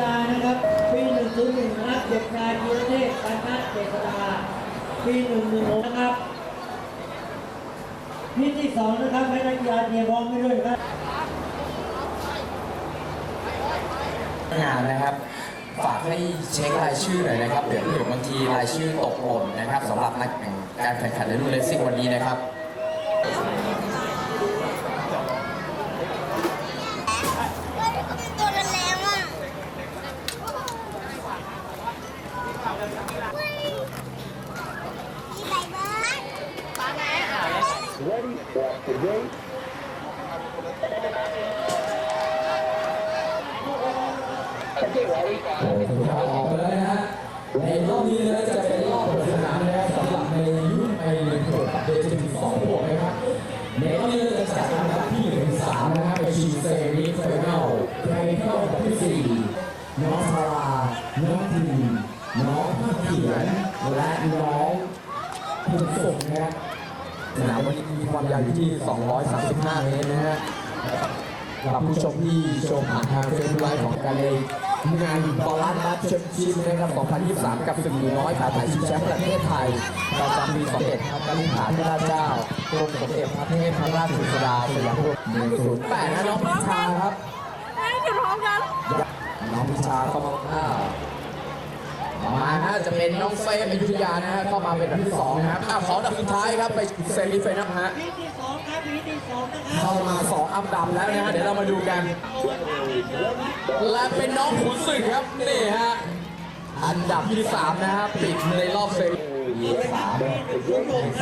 ฬานะครับ ปีหนึ่งศูนย์หนึ่งนะครับเด็กชายธีรเทพปันทัศน์เจษดาปีหนึ่งหนึ่งหกนะครับทีที่สองนะครับให้นักกีฬาเตรียมพร้อมไปด้วยนะครับงานนะครับฝากให้เช็ครายชื่อหน่อยนะครับเดี๋ยวเดี๋ยวบางทีรายชื่อตกหล่นนะครับสำหรับนักแข่งการแข่งขันในรุ่นเลสซิ่งวันนี้นะครับ ตัวแรงอะมีอะไรบ้างปลาไหนอะ โอ้โหถึงจะออกไปแล้วนะฮะในรอบนี้นะจะเป็นรอบเปิดสนามนะครับสำหรับในรุ่นไอหนึ่งขวบกับเด็กถึงสองขวบนะครับ ในรอบนี้เราจะจัดอันดับที่หนึ่งถึงสามนะครับไปชิงเซมิไฟแนลใครเข้าอันดับที่สี่น้องพาราน้องทีมน้องภาคเขียน และน้องภูมิสุขนะครับสนามวันนี้มีความยาวอยู่ที่ 235 เมตรนะฮะ สำหรับผู้ชมที่ชมผ่านทางเฟซบุ๊กไลฟ์ของการเลยงานบอลลันนัดเชมชิมนะครับ 2023 กับศึกหนูน้อยขาไทยชิงแชมป์ประเทศไทยประจำปีสมเด็จพระกนิษฐาธิราชเจ้ากรมสมเด็จพระเทพพระราชสุดาสยามกุฎ108นะน้องพิชาครับแม่จะพร้อมกันน้องพิชาเข้ามาอ้าวต่อ มานะจะเป็นน้องเฟย์อยุธยานะฮะเข้ามาเป็นอันดับที่สองนะครับอ้าขออันดับสุดท้ายครับไปเซมิไฟนอลฮะทีที่สองครับทีที่สองนะครับเข้ามาสองอันดับแล้วนะฮะเดี๋ยวเรามาดูกัน และเป็นน้องขุนศึกครับนี่ฮะอันดับที่สามนะฮะปิดในรอบเซมิสาม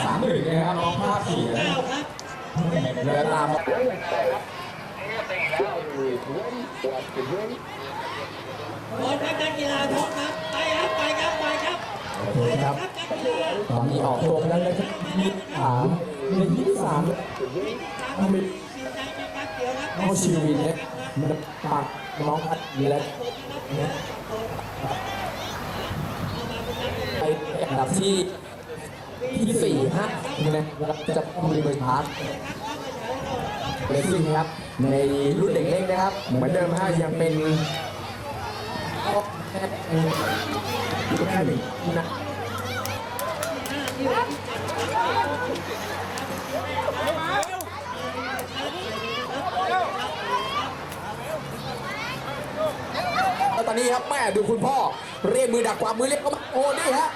สามหนึ่งนะครับน้องภาคเขียนเก้าครับแล้วตามมา บอลครับนักกีฬาพร้อมครับไปครับไปครับไปครับโอเคครับครับนักกีฬาตอนนี้ออกตัวไปแล้วนะครับยี่สามในยี่สามทำไมสีแดงนะครับเดี๋ยวครับน้องชิวินเนี่ยมันปักน้องอัดเล็กไปอันดับที่ที่สี่ฮะนะครับจะมีเบอร์ชาร์ตเลสซิ่งนะครับ ในรุ่นเด็กเล็กนะครับ เหมือนเดิมฮะยังเป็น แค่หนึ่งนะแล้วตอนนี้ครับแม่ดูคุณพ่อ เรียกมือดักความือเรียกก็มาโอ้นี่ฮะ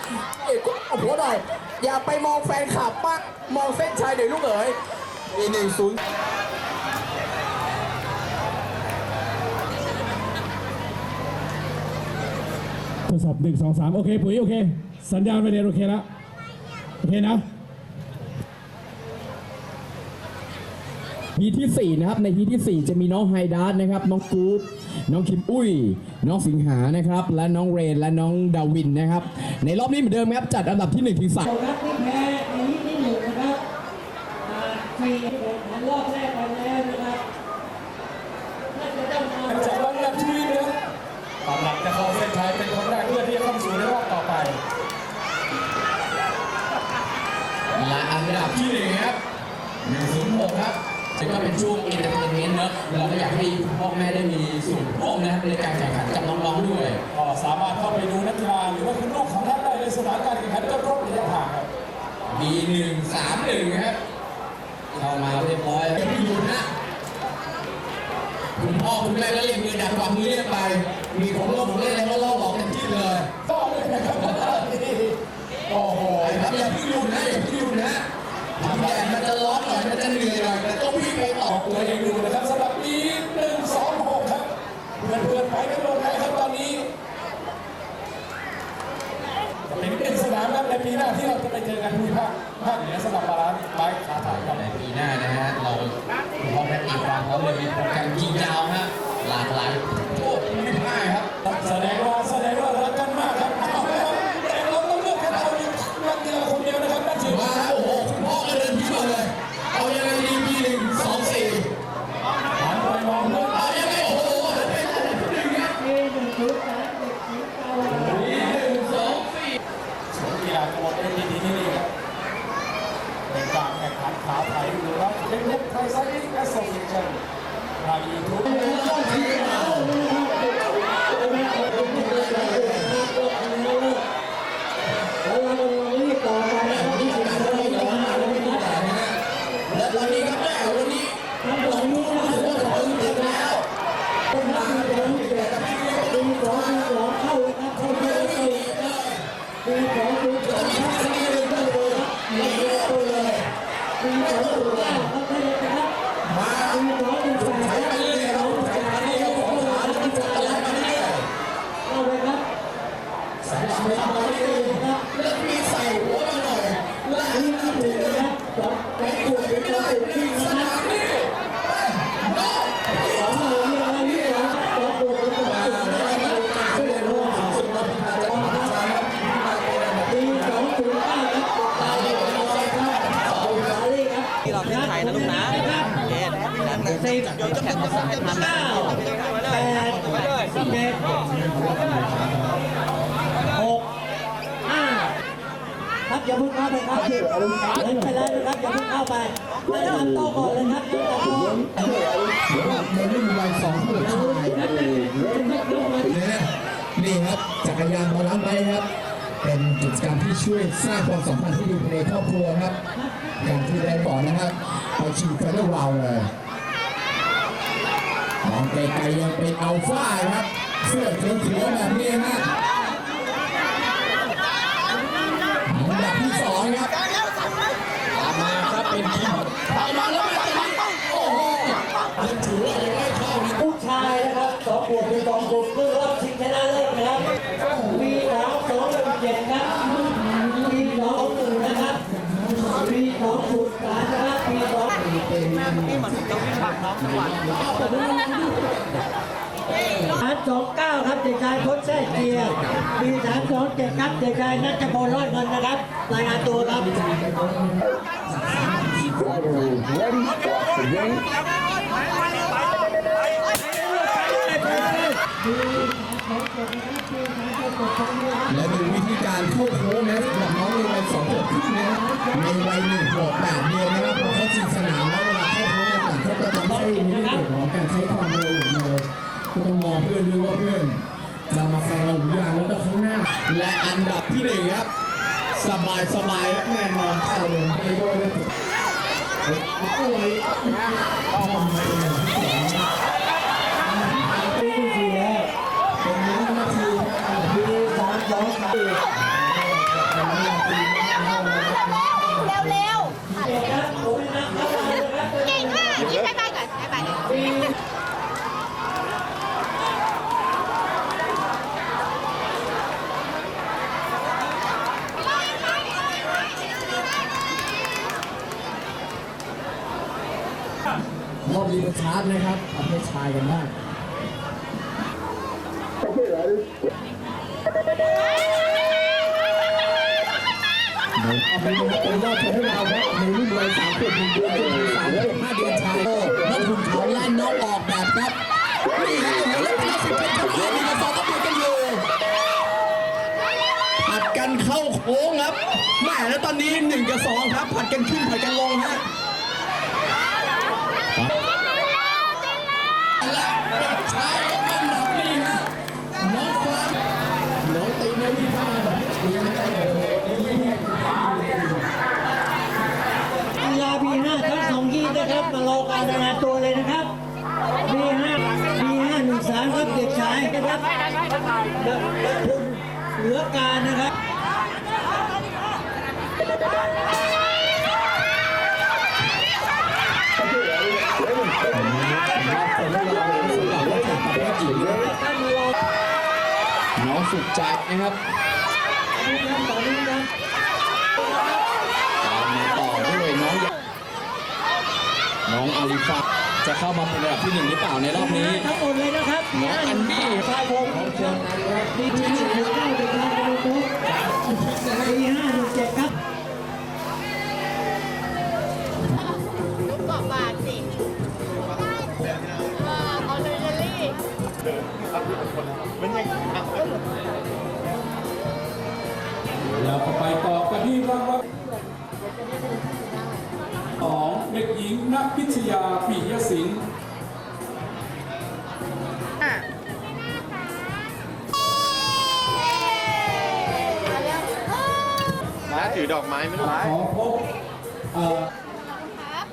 เอกก็เอาหัวหน่อย อย่าไปมองแฟนคลับมากมองเส้นชัยหน่อยวลูกเอ๋ยอีหนึ่งศูนย์ ทดสอบหนึ่งสองสามโอเคปุ๋ยโอเค สัญญาณไปเรียนโอเคแล้วโอเคนะฮีทที่ 4 นะครับ ในฮีทที่ 4 จะมีน้องไฮดาร์ดนะครับ น้องกูดน้องคิมอุ้ย น้องสิงหานะครับ และน้องเรน และน้องดาวินนะครับ ในรอบนี้เหมือนเดิมครับ จัดอันดับที่1ถึง3ครับที่แพ้ในที่ที่หนึ่งนะครับอ่าฟรีผลรอบแรกไปแล้วนะครับน่าจะต้องมา จากวันแบบชีวิตนะครับตามหลักจะเข้าเส้นชัยเป็นคนแรกเพื่อที่จะเข้าสู่ในรอบต่อไป และอันดับ ที่หนึ่งครับ106ครับจะก็เป็นช่วงอินเตอร์เทนเมนต์เนอะเราก็อยากให้พ่อแม่ได้มีส่วนร่วมนะครับในการแข่งขันกับน้องๆด้วย ก็สามารถเข้าไปดูนักกีฬาหรือว่าคุณลูกของท่านได้ในสนามการแข่งขันจนครบระยะทางครับ B1 31ครับเข้ามาเรียบร้อยแล้วพี่ยุนนะคุณพ่อคุณแม่ก็เรียกมือดักกว่ามือเรียกไป มีของโลกของเล่นอะไรก็ล่อหลอกกันที่เลยก็เลยนะครับโอ้โหไอ้ครับอย่าเพิ่งหยุดนะอย่าเพิ่งหยุดนะทำแดดมัน จะร้อนหน่อยมันจะเหนื่อยหน่อยแต่ต้องวิ่งไปต่อตัวเองดูนะครับสำหรับปีหนึ่งสองหกครับเพื่อนเพื่อนๆไปกันหมดแล้วครับตอนนี้เป็นเป็นสนามครับในปีหน้าที่เราจะไปเจอกันภูมิภาคภาคเหนือสำหรับบาลานซ์ไบค์ขาถ่ายครับในปีหน้านะฮะเราพร้อมและตีความพร้อมเลยมีโปรแกรมยิงยาวฮะหลากหลายโอ้ไม่พลาดครับแสดงว่าแสดงว่ารักกันมากครับเอาละครับแต่เราต้องเลือกแค่เราอยู่นักกีฬาคนเดียวนะครับนั่นคือ มาแล้วโอ้โหคุณพ่อก็เดินพิ้มาเลย เอายังไงดีปีหนึ่งสองสี่ หันไปมองเพื่อน เอายังไงโอ้โหเดินไปอันดับที่หนึ่งครับ ปีหนึ่งศูนย์สามเด็กสีเก้า ปีหนึ่งสองสี่ กีฬา ครับได้เลยนะครับ มา ปีสองหนึ่งแปด ใช้ไปเรื่อยๆครับใช้ไปเรื่อยๆครับของขาแล้วมันจะไหลไปเรื่อย เข้าไปครับ ๆใส่ลำไปทำไปเรื่อยๆครับแล้วมีใส่หัวมาหน่อยแล้ว นี่ที่หนึ่งนะครับสองแปดขวดเป็นตัวติดที่นะ ส ครับ นามนี่ สองหมื่นนี่อะไรนี่สองสองขวดเป็นตัว มา ติด แล้ว นะ ค ค รั รั บบ การช่วยเหลือของสุนทรภาจะมาจากครับ ปีสองศูนย์เก้าครับตายเลยครับเอาสาลีครับ ที่เราเลูกนะเกณฑ์นั้นนะสิบยนแข่งภาษายทันเก้าแปดเจ็ดหกห้าครับอย่าพิ่งเข้าไปครับเล่นไปแล้วนะครับอย่าพิ่งเข้าไปให้ทำโต๊ะก่อนเลยครับทำโต๊ะในรุ่นวัยสองขวบชายนะนี่ครับจักรยานบอลลันไปครับเป็นกิจกรรมที่ช่วยสร้างความสัมพันธ์ที่ดีในครอบครัวครับอย่างที่ได้บอกนะครับ เอาชีวิตกันวาวเลยมองไกลๆยังเป็นอัลฟาครับ เสื้อเขียวๆแบบนี้ฮะ จังหวัดสามสองเก้าครับเด็กชายพจน์แท้เจียร์ปีสามสองเจ็ดครับเด็กชายนัทพลรอดเงินนะครับรายงานตัวครับและดูวิธีการเข้าโค้งนะสำหรับน้องในวัยสองขวบครึ่งนะในวัยหนึ่งขวบแปดเดือนนะครับพอเขาชิงสนามแล้ว เวลาเข้าโค้งต่างๆเขาก็จะไม่ใช่เรื่องของการใช้ความเร็วอย่างเดียวก็ต้องมองเพื่อนด้วยว่าเพื่อนจะมาฟังเราหรือยังแล้วก็ข้างหน้า และอันดับที่หนึ่งครับ สบายสบายและแน่นอนเข้าลงไปด้วยนะโอ้ยต้องมาเป็นอันดับที่สองครับ ปีที่สี่แล้ว เป็นน้องนาทีนะครับ ปีสามสองสาม เร็ว เจ็ดครับผมนะครับเข้ามาเลยครับ ๆ เก่งมากยิ้มบายบายก่อนบายบาย ปี รอบรีบชาร์จนะครับประเภทชายกันบ้างเป็นเป็นรอบของเราครับในรุ่นวัยสามขวบหนึ่งเดือนจนถึงสามขวบห้าเดือนชายนักบุญเขาแล่น้องออกแบบครับนี่ครับแล้วเป็นสิบเป็นจังหวะนี่มาต่อต้องกันอยู่ผัดกันเข้าโค้งครับแม่แล้วตอนนี้หนึ่งกับสองครับ ผัดกันขึ้นผัดกันลงฮะ เหลือการนะครับน้องสุขใจนะครับต่อนี้นะมาต่อด้วยน้อง น้องอาลิฟา จะเข้ามาเป็นระดับที่หนึ่งหรือเปล่าในรอบนี้ ทั้งหมดเลยนะครับน้องอันบี้ชายผมปีที่หนึ่งหนึ่งเก้าเด็กชาย พิชยาปิยสิงห์ม้าถือดอกไม้ไม่รู้ขอพบเอ่อครับ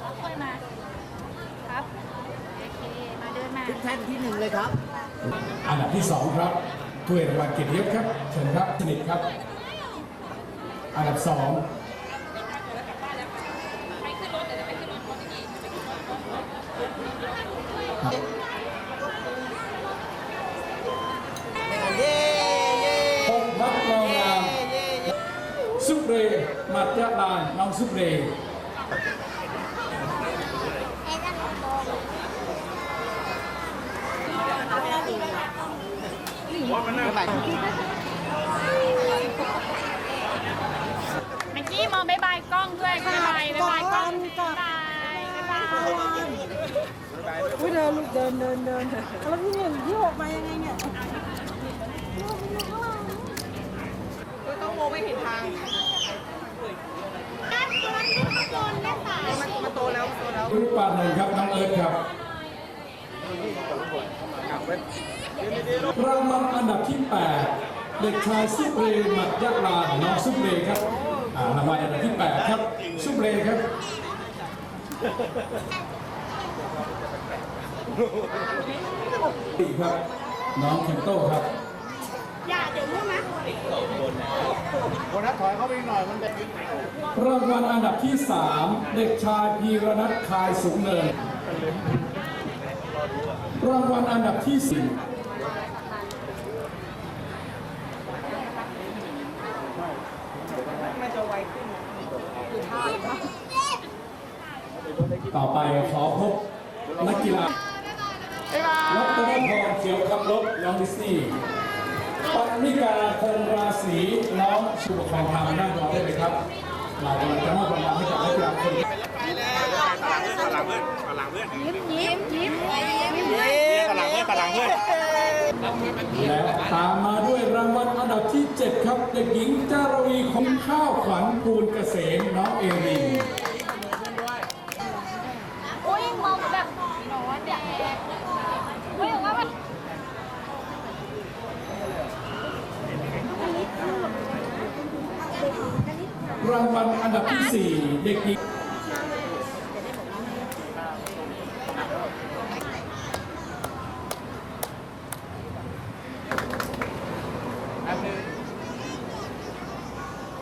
เอาถ้วยมา ครับ โอเค มาเดินมาแท่นที่หนึ่งเลยครับ อันดับที่สองครับถ้วยรางวัลเกียรติยศครับ เชิญครับสนิทครับ อันดับสอง ไปขึ้น เย้เย้พงพักรองงามซุปเรย์มัจจดายน้องซุปเรย์เมื่อกี้มองบายบายกล้องด้วยบายบายบายบายกล้องบายบายบายบาย อุ้ยเดินลูกเดินเดินเดินแล้วพี่หนึ่งพี่หกมายังไงเนี่ยต้องโมไม่เห็นทางมันโตแล้วโตแล้วรูปปานหนึ่งครับน้องเอิร์ธครับรางวัลอันดับที่ 8 เด็กชายซุปเรย์มัจจดานน้องซุปเรย์ครับรางวัลอันดับที่ 8 ครับซุปเรย์ครับ สี่ครับ น้องเคนโต้ครับคนนั้นถอยเข้าไปหน่อยมันเป็นรางวัลอันดับที่ 3 เด็กชายพีรนัทคายสูงเนินรางวัลอันดับที่4ต่อไปขอพบ นักกีฬารัตนพรเขียวขับรถน้องดิสนีย์ปันนิกาคงราศีน้องชูปกครองทางหน้าจอได้เลยครับเรากำลังจะมอบรางวัลให้กับนักกีฬาคนยิ้มยิ้มยิ้มยิ้มกำลังเพื่อนกำลังเพื่อนและตามมาด้วยรางวัลอันดับที่ 7 ครับเด็กหญิงจารวีคงข้าวขวัญภูลเกษมน้องเอริน อุ้ยมองแบบหนอนแดดอุ้ยว่ามัน รางวัลอันดับที่ 4 เด็กหญิง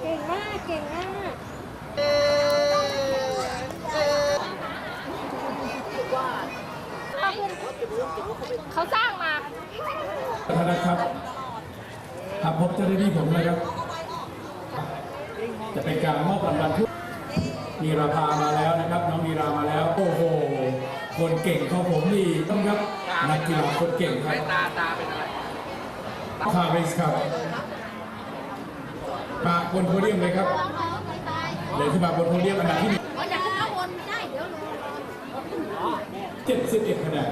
เก่งมาก เก่งมากเขาสร้างมาธนะครับหากพบเจ้าหน้าที่ผมนะครับ จะเป็นการมอบรางวัลทุกมี ราพามาแล้วนะครับ น้องมีรามาแล้ว โอ้โห คนเก่งของผมนี่ต้องครับนักกีฬาคนเก่งครับตาตาเป็นอะไรคาริสครับมาบนโพเดียมเลยครับเดินขึ้นมาบนโพเดียมอันดับที่หนึ่งว่าอยากขึ้นข้างบนได้เดี๋ยวรอ71คะแนน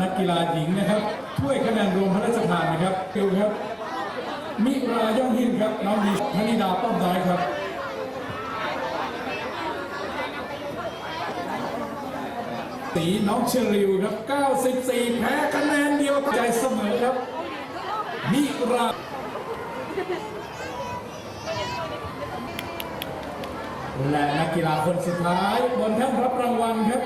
นักกีฬาหญิงนะครับถ้วยคะแนนรวมพระราชทานนะครับดูครับ มิราย่องหินครับน้องดีธนิดาป้อมน้อยครับสีน้องเชอริวครับ 94 แพ้คะแนนเดียวใจเสมอครับ มิราและนักกีฬาคนสุดท้ายบนแท่นรับรางวัลครับ